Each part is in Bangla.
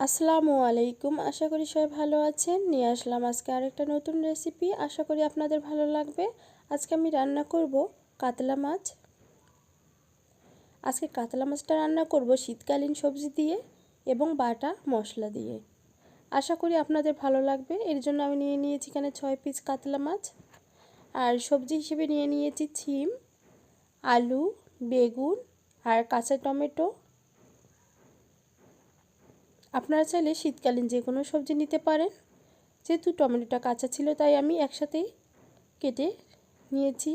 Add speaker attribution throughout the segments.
Speaker 1: আসসালামু আলাইকুম। আশা করি সবাই ভালো আছেন। নিয়ে আসলাম আজকে আরেকটা নতুন রেসিপি আশা করি আপনাদের ভালো লাগবে। আজকে আমি রান্না করব কাতলা মাছ। আজকে কাতলা মাছটা রান্না করব শীতকালীন সবজি দিয়ে এবং বাটা মশলা দিয়ে। আশা করি আপনাদের ভালো লাগবে। এর জন্য আমি নিয়ে নিয়েছি এখানে ছয় পিস কাতলা মাছ। আর সবজি হিসেবে নিয়ে নিয়েছি ছিম, আলু, বেগুন আর কাঁচা টমেটো আপনারা চাইলে শীতকালীন যে কোনো সবজি নিতে পারেন। যেহেতু টমেটোটা কাঁচা ছিল, তাই আমি একসাথেই কেটে নিয়েছি।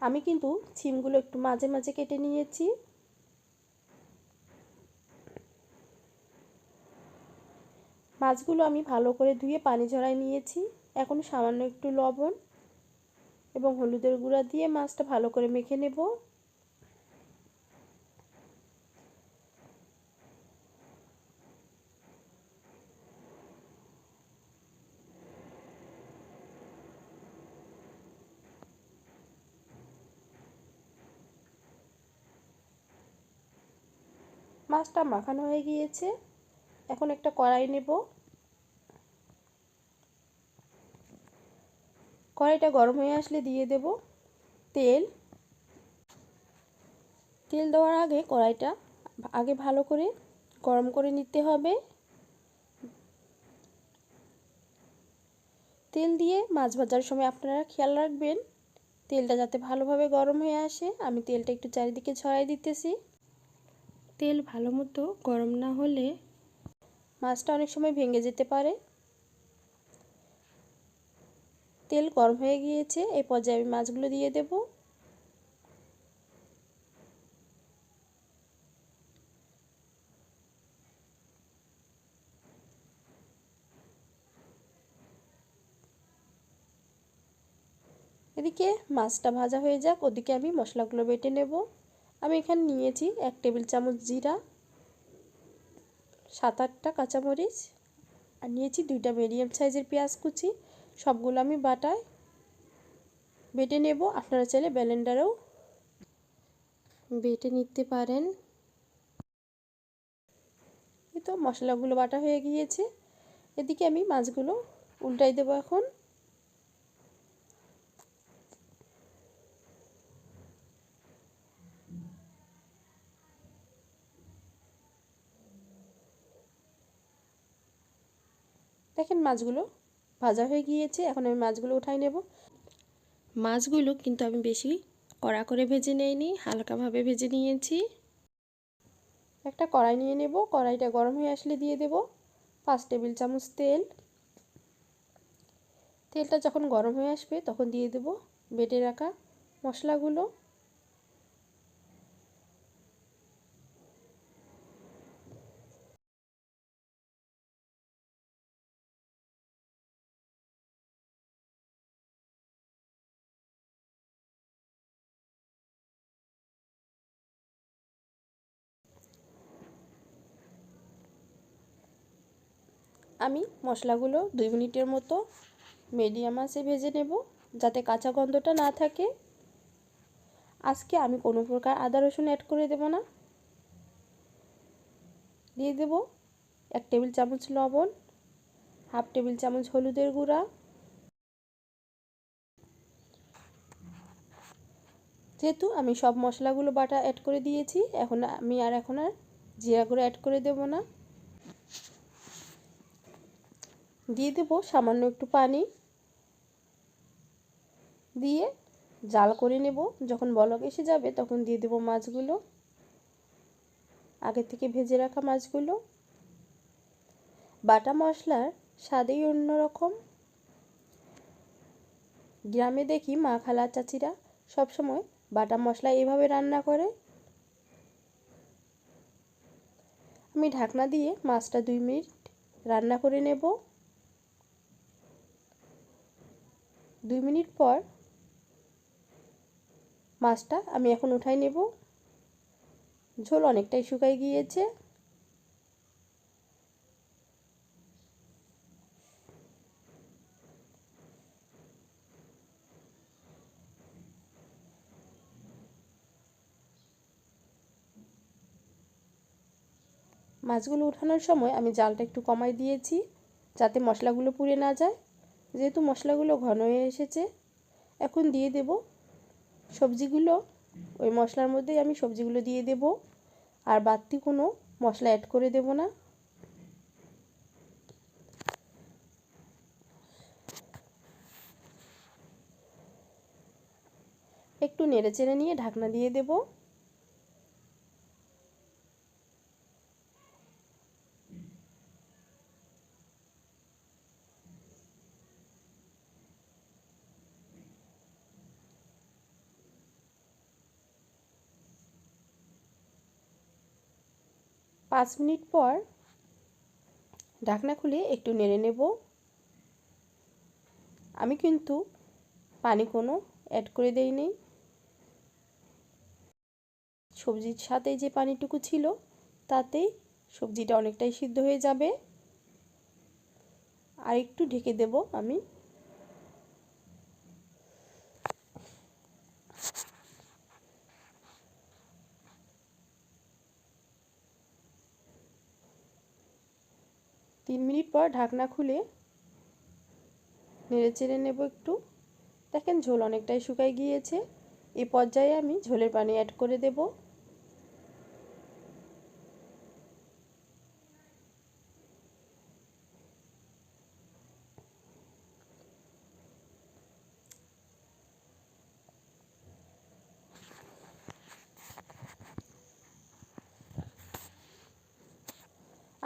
Speaker 1: আমি কিন্তু ছিমগুলো একটু মাঝে মাঝে কেটে নিয়েছি। মাছগুলো আমি ভালো করে ধুয়ে পানি ঝরাই নিয়েছি। এখন সামান্য একটু লবণ এবং হলুদের গুঁড়া দিয়ে মাছটা ভালো করে মেখে নেব। মাছটা মাখানো হয়ে গিয়েছে। এখন একটা কড়াই নেব। কড়াইটা গরম হয়ে আসলে দিয়ে দেব তেল। তেল দেওয়ার আগে কড়াইটা আগে ভালো করে গরম করে নিতে হবে। তেল দিয়ে মাছ ভাজার সময় আপনারা খেয়াল রাখবেন। তেলটা যাতে ভালোভাবে গরম হয়ে আসে। আমি তেলটা একটু চারিদিকে ছড়াই দিতেছি। তেল ভালো মতো গরম না হলে মাছটা অনেক সময় ভেঙে যেতে পারে। তেল গরম হয়ে গিয়েছে এই পর্যায়ে আমি মাছগুলো দিয়ে দেব। এদিকে মাছটা ভাজা হয়ে যাক, ওদিকে আমি মশলাগুলো বেটে নেব। আমি এখানে নিয়েছি এক টেবিল চামচ জিরা, সাত আটটা কাঁচামরিচ, আর নিয়েছি দুইটা মিডিয়াম সাইজের পেঁয়াজ কুচি। সবগুলো আমি বাটায় বেটে নেব। আপনারা চাইলে ব্যালেন্ডারেও বেটে নিতে পারেন। এই তো মশলাগুলো বাটা হয়ে গিয়েছে। এদিকে আমি মাছগুলো উল্টাই দেবো এখন। দেখেন মাছগুলো ভাজা হয়ে গিয়েছে, এখন আমি মাছগুলো উঠাই নেব। মাছগুলো কিন্তু আমি বেশি কড়া করে ভেজে নেইনি, হালকাভাবে ভেজে নিয়েছি। একটা কড়াই নিয়ে নেব, কড়াইটা গরম হয়ে আসলে দিয়ে দেব পাঁচ টেবিল চামচ তেল। তেলটা যখন গরম হয়ে আসবে তখন দিয়ে দেব বেটে রাখা মশলাগুলো। আমি মশলাগুলো দুই মিনিটের মতো মিডিয়াম আঁচে ভেজে নেব যাতে কাঁচা গন্ধটা না থাকে। আজকে আমি কোনো প্রকার আদা রসুন অ্যাড করে দেব না। দিয়ে দেব এক টেবিল চামচ লবণ, হাফ টেবিল চামচ হলুদের গুঁড়া। যেহেতু আমি সব মশলাগুলো বাটা অ্যাড করে দিয়েছি, এখন আমি আর এখন আর জিরা গুঁড়ো অ্যাড করে দেব না। দিয়ে দেব সামান্য একটু পানি। দিয়ে জাল করে নেব। যখন বলক এসে যাবে তখন দিয়ে দেব মাছগুলো। আগে থেকে ভেজে রাখা মাছগুলো। বাটা মশলার স্বাদেই অন্যরকম। গ্রামে দেখি মা খালা চাচিরা সবসময় বাটা মশলা এভাবে রান্না করে। আমি ঢাকনা দিয়ে মাছটা দুই মিনিট রান্না করে নেব। দুই মিনিট পর মাছটা আমি এখন উঠাই নেব। ঝোল অনেকটাই শুকাই গিয়েছে। মাছগুলো উঠানোর সময় আমি জালটা একটু কমাই দিয়েছি যাতে মশলাগুলো পুড়ে না যায়। যেহেতু মশলাগুলো ঘন হয়ে এসেছে, এখন দিয়ে দেব সবজিগুলো। ওই মশলার মধ্যেই আমি সবজিগুলো দিয়ে দেব। আর বাড়তি কোনো মশলা অ্যাড করে দেব না। একটু নেড়ে চেড়ে নিয়ে ঢাকনা দিয়ে দেব। পাঁচ মিনিট পর ঢাকনা খুলে একটু নেড়ে নেব। আমি কিন্তু পানি কোনো অ্যাড করে দেইনি সবজির সাথে যে পানিটুকু ছিল তাতেই সবজিটা অনেকটাই সিদ্ধ হয়ে যাবে। আর একটু ঢেকে দেব আমি। তিন মিনিট পর ঢাকনা খুলে নেড়ে চেড়ে নেব একটু। দেখেন ঝোল অনেকটাই শুকাই গিয়েছে। এ পর্যায়ে আমি ঝোলের পানি অ্যাড করে দেব।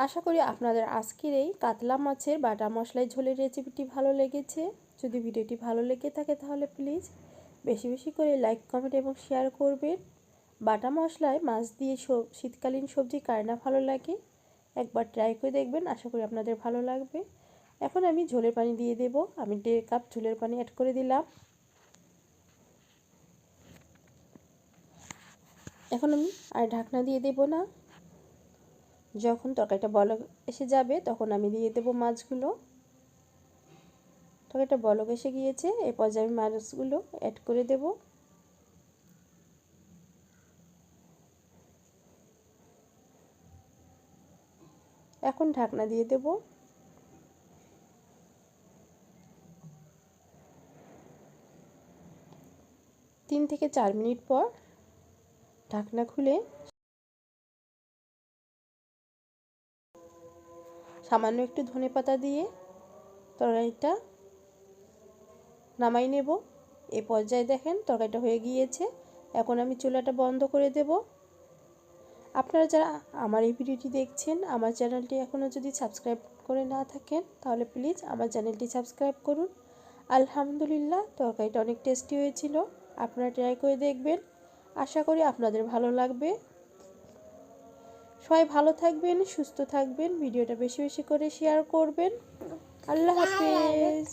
Speaker 1: আশা করি আপনাদের আজকের এই কাতলা মাছের বাটা মশলাই ঝোলের রেসিপিটি ভালো লেগেছে। যদি ভিডিওটি ভালো লেগে থাকে তাহলে প্লিজ বেশি বেশি করে লাইক, কমেন্ট এবং শেয়ার করবেন। বাটা মশলায় মাছ দিয়ে শীতকালীন সবজি কার না ভালো লাগে একবার ট্রাই করে দেখবেন, আশা করি আপনাদের ভালো লাগবে। এখন আমি ঝোলের পানি দিয়ে দেব, আমি দেড় কাপ ঝোলের পানি অ্যাড করে দিলাম। এখন আমি আর ঢাকনা দিয়ে দেব না। যখন তরকারিটা বলক এসে যাবে, তখন আমি দিয়ে দেব মাছগুলো। তরকারিটা বলক এসে গিয়েছে এই পর্যায়ে আমি মাছগুলো অ্যাড করে দেব। এখন ঢাকনা দিয়ে দেব। তিন থেকে চার মিনিট পর ঢাকনা খুলে সামান্য একটু ধনে পাতা দিয়ে তরকারিটা নামাই নেব। এই পর্যায়ে দেখেন তরকারিটা হয়ে গিয়েছে। এখন আমি চুলাটা বন্ধ করে দেব। আপনারা যারা আমার এই ভিডিওটি দেখছেন, আমার চ্যানেলটি এখনও যদি সাবস্ক্রাইব করে না থাকেন, তাহলে প্লিজ আমার চ্যানেলটি সাবস্ক্রাইব করুন। আলহামদুলিল্লাহ, তরকারিটা অনেক টেস্টি হয়েছিল। আপনারা ট্রাই করে দেখবেন। আশা করি আপনাদের ভালো লাগবে। সবাই ভালো থাকবেন সুস্থ থাকবেন ভিডিওটা বেশি বেশি করে শেয়ার করবেন। আল্লাহ হাফেজ।